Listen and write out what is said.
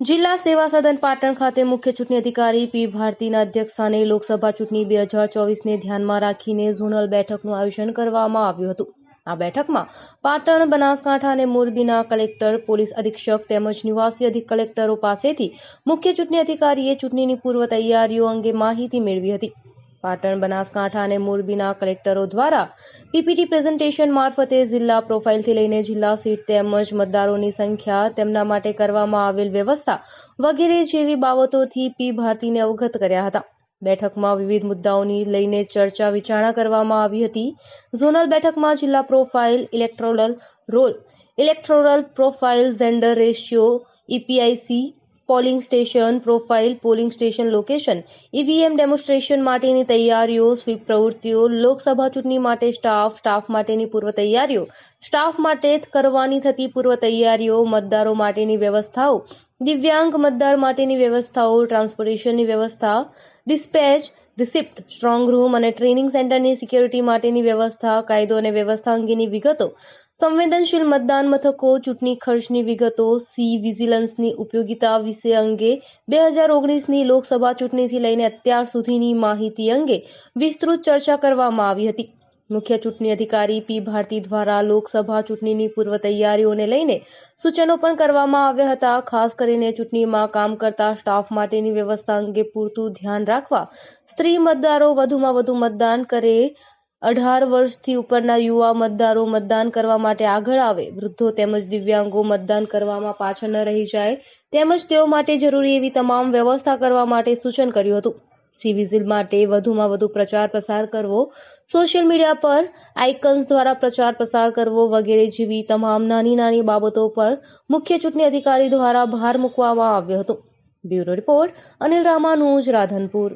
જિલ્લા સેવા સદન પાટણ ખાતે મુખ્ય ચૂંટણી અધિકારી પી ભારતીના અધ્યક્ષસ્થાને લોકસભા ચૂંટણી બે હજાર ચોવીસને ધ્યાનમાં રાખીને ઝોનલ બેઠકનું આયોજન કરવામાં આવ્યું હતું. આ બેઠકમાં પાટણ, બનાસકાંઠા અને મોરબીના કલેક્ટર, પોલીસ અધિક્ષક તેમજ નિવાસી અધિક કલેક્ટરો પાસેથી મુખ્ય ચૂંટણી અધિકારીએ ચૂંટણીની પૂર્વ તૈયારીઓ અંગે માહિતી મેળવી હતી. પાટણ બનાસકાંઠા અને મોરબીના કલેક્ટરો દ્વારા પીપીટી પ્રેઝન્ટેશન મારફતે જિલ્લા પ્રોફાઇલથી લઈને જિલ્લા સીટ તેમજ મતદારોની સંખ્યા તેમના માટે કરવામાં આવેલ વ્યવસ્થા વગેરે જેવી બાબતોથી પી ભારતીને અવગત કર્યા હતા. બેઠકમાં વિવિધ મુદ્દાઓની લઈને ચર્ચા વિચારણા કરવામાં આવી હતી. ઝોનલ બેઠકમાં જિલ્લા profile electoral roll electoral profile gender ratio E P I C polling station, profile, polling station, location, EVM demonstration માટેની તૈયારીઓ, સ્વીપ પ્રવૃત્તિઓ, લોકસભા ચૂંટણી માટે સ્ટાફ સ્ટાફ માટેની પૂર્વ તૈયારીઓ, સ્ટાફ માટે કરવાની થતી પૂર્વ તૈયારીઓ, મતદારો માટેની વ્યવસ્થાઓ, દિવ્યાંગ મતદાર માટેની વ્યવસ્થાઓ, ટ્રાન્સપોર્ટેશનની વ્યવસ્થા, ડિસ્પેચ રિસિપ્ટ સ્ટ્રોંગ રૂમ અને ટ્રેનિંગ સેન્ટરની સિક્યોરિટી માટેની વ્યવસ્થા, કાયદો અને વ્યવસ્થા અંગેની વિગતો, સંવેદનશીલ મતદાન મથકો, ચૂંટણી ખર્ચની વિગતો સી વિજિલન્સની ઉપયોગિતા વિશે અંગે બે હજાર ઓગણીસની લોકસભા ચૂંટણીથી લઈને અત્યાર સુધીની માહિતી અંગે વિસ્તૃત ચર્ચા કરવામાં આવી હતી. મુખ્ય ચૂંટણી અધિકારી પી ભારતી દ્વારા લોકસભા ચૂંટણીની પૂર્વ તૈયારીઓને લઈને સૂચનો પણ કરવામાં આવ્યા હતા. ખાસ કરીને ચૂંટણીમાં કામ કરતા સ્ટાફ માટેની વ્યવસ્થા અંગે પૂરતું ધ્યાન રાખવા સ્ત્રી મતદારો વધુમાં વધુ મતદાન કરે. અઢાર વર્ષથી ઉપરના યુવા મતદારો મતદાન કરવા માટે આગળ આવે. વૃદ્ધો તેમજ દિવ્યાંગો મતદાન કરવામાં પાછળ ન રહી જાય. તેમજ તેઓ માટે જરૂરી એવી તમામ વ્યવસ્થા કરવા માટે સૂચન કર્યું હતું. સી વિઝિલ માટે વધુમાં વધુ પ્રચાર પ્રસાર કરવો, સોશિયલ મીડિયા પર આઇકન્સ દ્વારા પ્રચાર પ્રસાર કરવો વગેરે જેવી તમામ નાની નાની બાબતો પર મુખ્ય ચૂંટણી અધિકારી દ્વારા ભાર મૂકવામાં આવ્યો હતો. Bureau report Anil Ramanuj, Radhanpur.